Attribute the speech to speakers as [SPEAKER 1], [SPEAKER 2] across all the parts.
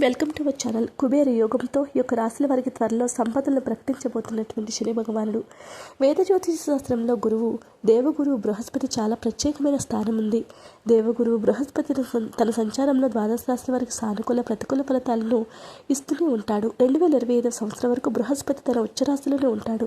[SPEAKER 1] Welcome to our channel. Kubera యోగంతో ఈ యొక్క రాశుల వారికి త్వరలో సంపదలను ప్రకటించబోతున్నటువంటి శని భగవానుడు వేద జ్యోతిష శాస్త్రంలో గురువు దేవగురువు బృహస్పతి చాలా ప్రత్యేకమైన స్థానం ఉంది. దేవగురువు బృహస్పతి తన- సంచారంలో ద్వాదశ రాశుల వారికి సానుకూల ప్రతికూల ఫలితాలను ఇస్తూనే ఉంటాడు. రెండు వేల ఇరవై ఐదు సంవత్సరం వరకు బృహస్పతి తన ఉచ్చరాశిలోనే ఉంటాడు.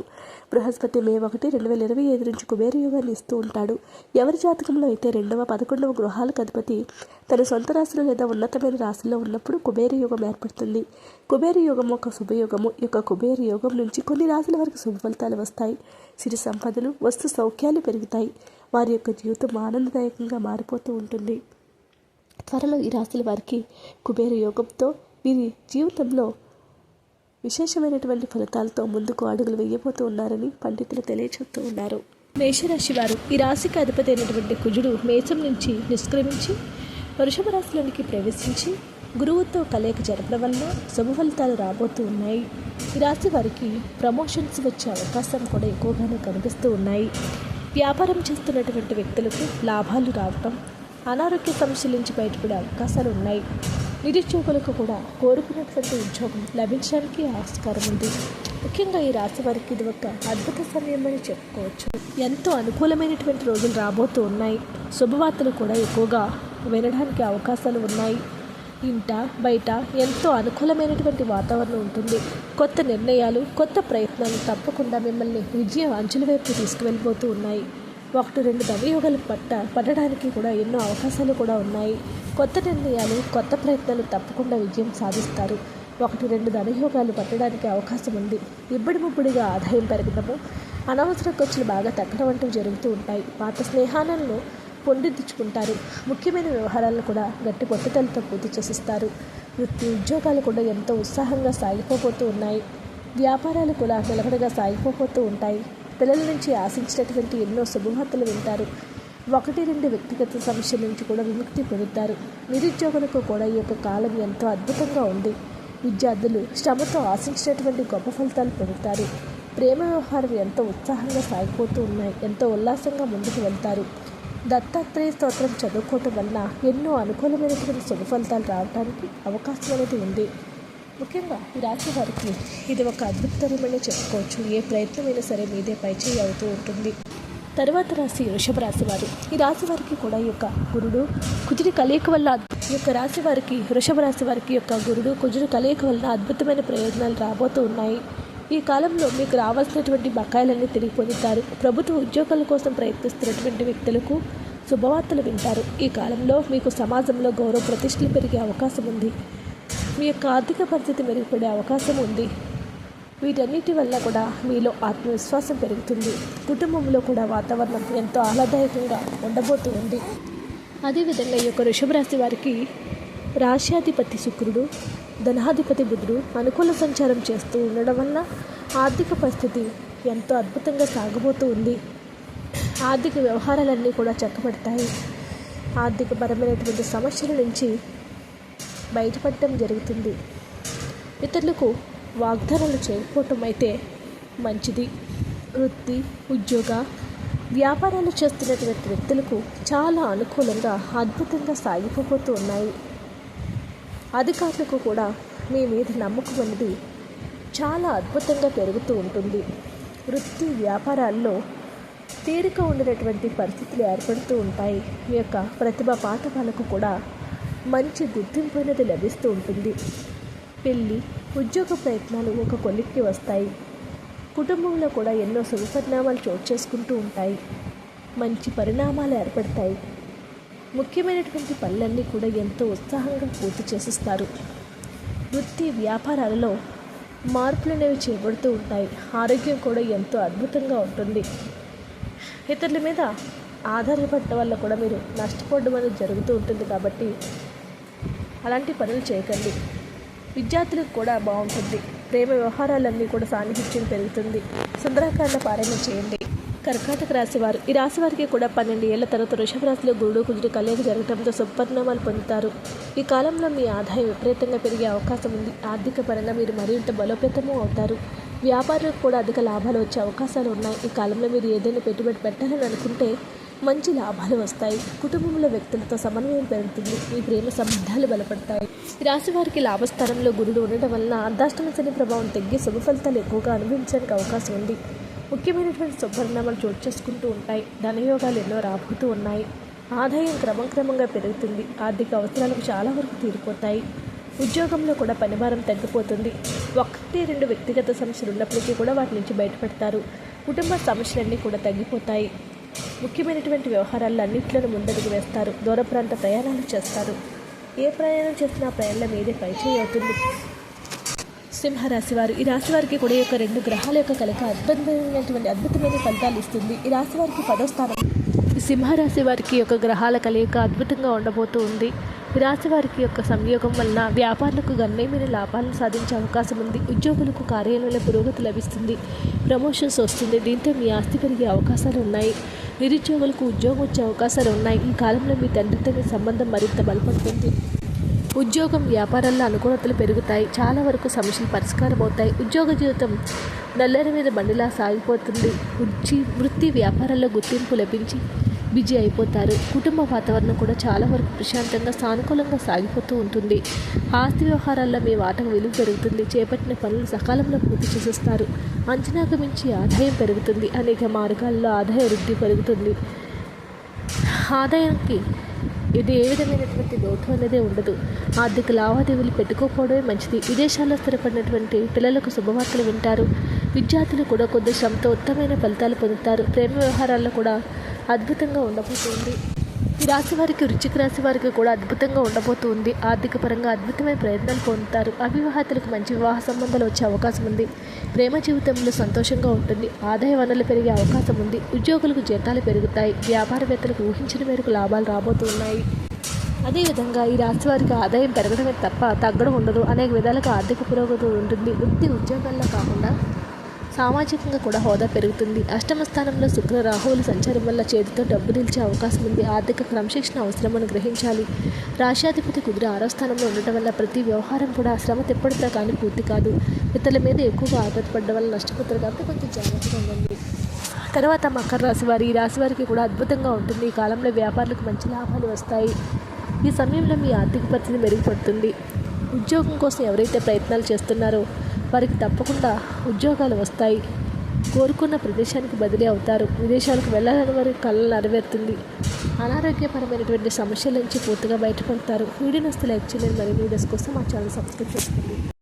[SPEAKER 1] బృహస్పతి మే ఒకటి రెండు వేల ఇరవై ఐదు నుంచి కుబేర యోగాన్ని ఇస్తూ ఉంటాడు. ఎవరి జాతకంలో అయితే రెండవ పదకొండవ గృహాలకు అధిపతి తన సొంత రాశిలో లేదా ఉన్నతమైన రాశిలో ఉన్నప్పుడు కుబేర యోగం ఏర్పడుతుంది. కుబేర యోగం ఒక శుభయోగము యొక్క కుబేర యోగం నుంచి కొన్ని రాశుల వరకు శుభ ఫలితాలు వస్తాయి. సిరి సంపదలు వస్తు సౌఖ్యాలు పెరుగుతాయి. వారి యొక్క జీవితం ఆనందదాయకంగా మారిపోతూ ఉంటుంది. త్వరలో ఈ రాశుల వారికి కుబేర యోగంతో వీరి జీవితంలో విశేషమైనటువంటి ఫలితాలతో ముందుకు అడుగులు వేయబోతూ ఉన్నారని పండితులు తెలియచెప్తూ ఉన్నారు. మేషరాశి వారు ఈ రాశికి అధిపతి అయినటువంటి కుజుడు మేషం నుంచి నిష్క్రమించి వృషభ రాశిలోనికి ప్రవేశించి గురువుతో కలయిక జరపడం వల్ల శుభ ఫలితాలు రాబోతూ ఉన్నాయి. ఈ రాశి వారికి ప్రమోషన్స్ వచ్చే అవకాశం కూడా ఎక్కువగానే కనిపిస్తూ ఉన్నాయి. వ్యాపారం చేస్తున్నటువంటి వ్యక్తులకు లాభాలు రావటం అనారోగ్య సమస్యల నుంచి బయటపడే అవకాశాలు ఉన్నాయి. నిరుద్యోగులకు కూడా కోరుకున్నటువంటి ఉద్యోగం లభించడానికి ఆస్కారం ఉంది. ముఖ్యంగా ఈ రాశి వారికి ఇది ఒక అద్భుత సమయం అని చెప్పుకోవచ్చు. ఎంతో అనుకూలమైనటువంటి రోజులు రాబోతూ ఉన్నాయి. శుభవార్తలు కూడా ఎక్కువగా వినడానికి అవకాశాలు ఉన్నాయి. ఇంట బయట ఎంతో అనుకూలమైనటువంటి వాతావరణం ఉంటుంది. కొత్త నిర్ణయాలు కొత్త ప్రయత్నాలు తప్పకుండా మిమ్మల్ని విజయం అంచుల వైపు తీసుకువెళ్ళిపోతూ ఉన్నాయి. ఒకటి రెండు దవయోగాలు పట్ట పడడానికి కూడా ఎన్నో అవకాశాలు కూడా ఉన్నాయి. కొత్త నిర్ణయాలు కొత్త ప్రయత్నాలు తప్పకుండా విజయం సాధిస్తారు. ఒకటి రెండు ధనయోగాలు పట్టడానికి అవకాశం ఉంది. ఇబ్బడి ముబ్బడిగా ఆదాయం పెరగడము అనవసర ఖర్చులు బాగా తగ్గడం వంటివి జరుగుతూ ఉంటాయి. పాత స్నేహాలను పొందిద్దుచుకుంటారు ముఖ్యమైన వ్యవహారాలను కూడా గట్టి పట్టుదలతో పూర్తి చేసిస్తారు. వృత్తి ఉద్యోగాలు కూడా ఎంతో ఉత్సాహంగా సాగిపోతూ ఉన్నాయి. వ్యాపారాలు కూడా నిలకడగా సాగిపోతూ ఉంటాయి. పిల్లల నుంచి ఆశించినటువంటి ఎన్నో శుభవార్తలు వింటారు. ఒకటి రెండు వ్యక్తిగత సమస్యల నుంచి కూడా విముక్తి పొందుతారు. నిరుద్యోగులకు కూడా ఈ యొక్క కాలం ఎంతో అద్భుతంగా ఉంది. విద్యార్థులు శ్రమతో ఆశించినటువంటి గొప్ప ఫలితాలు పొందుతారు. ప్రేమ వ్యవహారం ఎంతో ఉత్సాహంగా సాగిపోతూ ఉన్నాయి. ఎంతో ఉల్లాసంగా ముందుకు వెళ్తారు. దత్తాత్రేయ స్తోత్రం చదువుకోవటం వల్ల ఎన్నో అనుకూలమైనటువంటి శుభ ఫలితాలు రావడానికి అవకాశం అనేది ఉంది. ముఖ్యంగా ఈ రాశి వారికి ఇది ఒక అద్భుతమైన చెప్పుకోవచ్చు. ఏ ప్రయత్నమైనా సరే మీదే పైచేయి అవుతూ ఉంటుంది. తరువాత రాశి వృషభ రాశి వారు. ఈ రాశి వారికి కూడా ఈ యొక్క గురుడు కుజుడి కలయిక వల్ల ఈ యొక్క రాశి వారికి వృషభ రాశి వారికి యొక్క గురుడు కుజుడు కలయిక వల్ల అద్భుతమైన ప్రయోజనాలు రాబోతూ ఉన్నాయి. ఈ కాలంలో మీకు రావాల్సినటువంటి బకాయిలన్నీ తిరిగి పొందుతారు. ప్రభుత్వ ఉద్యోగాల కోసం ప్రయత్నిస్తున్నటువంటి వ్యక్తులకు శుభవార్తలు వింటారు. ఈ కాలంలో మీకు సమాజంలో గౌరవ ప్రతిష్టలు పెరిగే అవకాశం ఉంది. మీ యొక్క ఆర్థిక పరిస్థితి మెరుగుపడే అవకాశం ఉంది. వీటన్నిటి వల్ల కూడా మీలో ఆత్మవిశ్వాసం పెరుగుతుంది. కుటుంబంలో కూడా వాతావరణం ఎంతో ఆహ్లాదాయకంగా ఉండబోతూ ఉంది. అదేవిధంగా ఈ యొక్క వృషభ రాశి వారికి రాశ్యాధిపతి శుక్రుడు ధనాధిపతి బుధుడు అనుకూల సంచారం చేస్తూ ఉండడం వల్ల ఆర్థిక పరిస్థితి ఎంతో అద్భుతంగా సాగబోతూ ఉంది. ఆర్థిక వ్యవహారాలన్నీ కూడా చక్కబడతాయి. ఆర్థికపరమైనటువంటి సమస్యల నుంచి బయటపడటం జరుగుతుంది. ఇతరులకు వాగ్దానాలు చేయకపోవటం అయితే మంచిది. వృత్తి ఉద్యోగ వ్యాపారాలు చేస్తున్నటువంటి వ్యక్తులకు చాలా అనుకూలంగా అద్భుతంగా సాగిపోతూ ఉన్నాయి. అధికారులకు కూడా మీ మీద నమ్మకం అనేది చాలా అద్భుతంగా పెరుగుతూ ఉంటుంది. వృత్తి వ్యాపారాల్లో తీరిక ఉండేటువంటి పరిస్థితులు ఏర్పడుతూ ఉంటాయి. మీ యొక్క ప్రతిభ పాఠవాలకు కూడా మంచి గుర్తింపు అనేది లభిస్తూ ఉంటుంది. పెళ్ళి ఉద్యోగ ప్రయత్నాలు ఒక కొలిక్కి వస్తాయి. కుటుంబంలో కూడా ఎన్నో శుభపరిణామాలు చోటు చేసుకుంటూ ఉంటాయి. మంచి పరిణామాలు ఏర్పడతాయి. ముఖ్యమైనటువంటి పనులన్నీ కూడా ఎంతో ఉత్సాహంగా పూర్తి చేసిస్తారు. వృత్తి వ్యాపారాలలో మార్పులు అనేవి చేపడుతూ ఉంటాయి. ఆరోగ్యం కూడా ఎంతో అద్భుతంగా ఉంటుంది. ఇతరుల మీద ఆధారపడటం వల్ల కూడా మీరు నష్టపోవడం అనేది జరుగుతూ ఉంటుంది కాబట్టి అలాంటి పనులు చేయకండి. విద్యార్థులకు కూడా బాగుంటుంది. ప్రేమ వ్యవహారాలన్నీ కూడా సాన్నిహిత్యం పెరుగుతుంది. సుందరాకాండ పారాయణ చేయండి. కర్కాటక రాశి వారు. ఈ రాశి వారికి కూడా పన్నెండు ఏళ్ళ తర్వాత వృషభ రాశిలో గురుడు కుజుడు కలయిక జరగడంతో సుపరిణామాలు పొందుతారు. ఈ కాలంలో మీ ఆదాయం విపరీతంగా పెరిగే అవకాశం ఉంది. ఆర్థిక పరంగా మీరు మరింత బలోపేతము అవుతారు. వ్యాపారులకు కూడా అధిక లాభాలు వచ్చే అవకాశాలు ఉన్నాయి. ఈ కాలంలో మీరు ఏదైనా పెట్టుబడి పెట్టాలని అనుకుంటే మంచి లాభాలు వస్తాయి. కుటుంబంలో వ్యక్తులతో సమన్వయం పెరుగుతుంది. మీ ప్రేమ సంబంధాలు బలపడతాయి. రాశి వారికి లాభస్థానంలో గురుడు ఉండటం వలన అర్ధాష్టమ శని ప్రభావం తగ్గి శుభ ఫలితాలు ఎక్కువగా అనుభవించడానికి అవకాశం ఉంది. ముఖ్యమైనటువంటి శుభరణాలు చోటు చేసుకుంటూ ఉంటాయి. ధనయోగాలు ఎన్నో రాబోతూ ఉన్నాయి. ఆదాయం క్రమక్రమంగా పెరుగుతుంది. ఆర్థిక అవసరాలకు చాలా వరకు తీరిపోతాయి. ఉద్యోగంలో కూడా పనిభారం తగ్గిపోతుంది. ఒకటి రెండు వ్యక్తిగత సమస్యలు ఉన్నప్పటికీ కూడా వాటి నుంచి బయటపడతారు. కుటుంబ సమస్యలన్నీ కూడా తగ్గిపోతాయి. ముఖ్యమైనటువంటి వ్యవహారాల్లో అన్నింటిలోనూ ముందడుగు వేస్తారు. దూర ప్రాంత ప్రయాణాలు చేస్తారు. ఏ ప్రయాణం చేసినా ప్రయాణం మీదే పైచేయి అవుతుంది. సింహరాశి వారు. ఈ రాశి వారికి కూడా యొక్క రెండు గ్రహాల యొక్క కలక అద్భుతమైనటువంటి అద్భుతమైన ఫలితాలు ఇస్తుంది. ఈ రాశి వారికి పదో స్థానం. ఈ సింహరాశి వారికి యొక్క గ్రహాల కలయిక అద్భుతంగా ఉండబోతూ ఉంది. ఈ రాశి వారికి యొక్క సంయోగం వలన వ్యాపారులకు గణనీయమైన లాభాలను సాధించే అవకాశం ఉంది. ఉద్యోగులకు కార్యాలయంలో పురోగతి లభిస్తుంది. ప్రమోషన్స్ వస్తుంది. దీంతో మీ ఆస్తి పెరిగే అవకాశాలు ఉన్నాయి. నిరుద్యోగులకు ఉద్యోగం వచ్చే అవకాశాలు ఉన్నాయి. ఈ కాలంలో మీ తండ్రితో మీ సంబంధం మరింత బలపడుతుంది. ఉద్యోగం వ్యాపారాల్లో అనుకూలతలు పెరుగుతాయి. చాలా వరకు సమస్యలు పరిష్కారం అవుతాయి. ఉద్యోగ జీవితం నల్లరి మీద బండిలా సాగిపోతుంది. వృత్తి వృత్తి వ్యాపారాల్లో గుర్తింపు లభించి బిజీ అయిపోతారు. కుటుంబ వాతావరణం కూడా చాలా వరకు ప్రశాంతంగా సానుకూలంగా సాగిపోతూ ఉంటుంది. ఆస్తి వ్యవహారాల్లో మీ వాటకు విలువ పెరుగుతుంది. చేపట్టిన పనులు సకాలంలో పూర్తి చేసేస్తారు. అంచనాకు మించి ఆదాయం పెరుగుతుంది. అనేక మార్గాల్లో ఆదాయ వృద్ధి పెరుగుతుంది. ఆదాయానికి ఇది ఏ విధమైనటువంటి లోటు అనేది ఉండదు. ఆర్థిక లావాదేవీలు పెట్టుకోకపోవడమే మంచిది. విదేశాల్లో స్థిరపడినటువంటి పిల్లలకు శుభవార్తలు వింటారు. విద్యార్థులు కూడా కొద్ది శ్రమతో ఉత్తమమైన ఫలితాలు పొందుతారు. ప్రేమ వ్యవహారాల్లో కూడా అద్భుతంగా ఉండబోతుంది. ఈ రాశి వారికి వృచ్చిక రాశి వారికి కూడా అద్భుతంగా ఉండబోతుంది. ఆర్థిక పరంగా అద్భుతమైన ప్రయత్నాలు పొందుతారు. అవివాహితులకు మంచి వివాహ సంబంధాలు వచ్చే అవకాశం ఉంది. ప్రేమ జీవితంలో సంతోషంగా ఉంటుంది. ఆదాయ వనరులు పెరిగే అవకాశం ఉంది. ఉద్యోగులకు జీతాలు పెరుగుతాయి. వ్యాపారవేత్తలకు ఊహించిన మేరకు లాభాలు రాబోతున్నాయి. అదేవిధంగా ఈ రాశి వారికి ఆదాయం పెరగడమే తప్ప తగ్గడం ఉండదు. అనేక విధాలుగా ఆర్థిక పురోగతి ఉంటుంది. వృత్తి ఉద్యోగాల్లో కాకుండా సామాజికంగా కూడా హోదా పెరుగుతుంది. అష్టమ స్థానంలో శుక్ర రాహువుల సంచారం వల్ల చేతితో డబ్బు నిలిచే అవకాశం ఉంది. ఆర్థిక క్రమశిక్షణ అవసరమని గ్రహించాలి. రాష్ట్రాధిపతి కుదిరి ఆరో స్థానంలో ఉండటం వల్ల ప్రతి వ్యవహారం కూడా శ్రమ తిప్పడంతో కానీ పూర్తి కాదు. ఇతరుల మీద ఎక్కువగా ఆధారపడడం వల్ల నష్టపోతారు కాబట్టి కొంచెం జాగ్రత్తగా ఉండండి. తర్వాత మకర రాశి వారి. ఈ రాశి వారికి కూడా అద్భుతంగా ఉంటుంది. ఈ కాలంలో వ్యాపారులకు మంచి లాభాలు వస్తాయి. ఈ సమయంలో మీ ఆర్థిక పరిస్థితి మెరుగుపడుతుంది. ఉద్యోగం కోసం ఎవరైతే ప్రయత్నాలు చేస్తున్నారో వారికి తప్పకుండా ఉద్యోగాలు వస్తాయి. కోరుకున్న ప్రదేశానికి బదిలీ అవుతారు. విదేశాలకు వెళ్ళాలని వారి కళలు నెరవేరుతుంది. అనారోగ్యపరమైనటువంటి సమస్యల నుంచి పూర్తిగా బయటపడతారు. వీడియో లైక్ చేయండి. మరియు వీడియోస్ కోసం మా ఛానల్ సబ్స్క్రైబ్ చేసుకోండి.